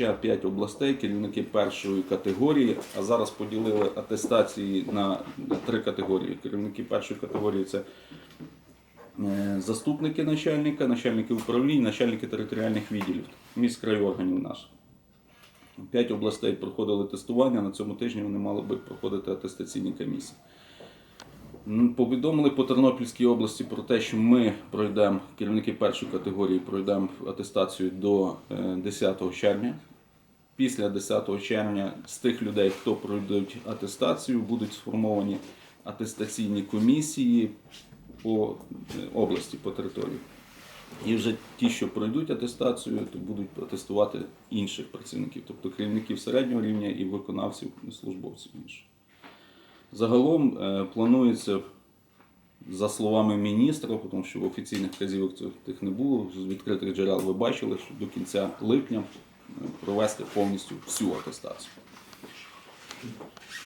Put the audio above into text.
ще 5 областей, керівники першої категорії, а зараз поділили атестації на три категорії. Керівники першої категорії це е, заступники начальника, начальники управлінь, начальники територіальних відділів, міськрайорганів наш. П'ять областей проходили тестування. На цьому тижні вони мали би проходити атестаційні комісії. Повідомили по Тернопільській області про те, що ми пройдемо, керівники першої категорії пройдемо атестацію до е, 10 червня. Після 10 червня з тих людей, хто пройдуть атестацію, будуть сформовані атестаційні комісії по е, області, по території. І вже ті, що пройдуть атестацію, то будуть атестувати інших працівників, тобто керівників середнього рівня і виконавців службовців інших. Загалом е, планується, за словами міністра, тому що в офіційних вказівок цих не було, з відкритих джерел ви бачили, що до кінця липня провести повністю всю атестацію.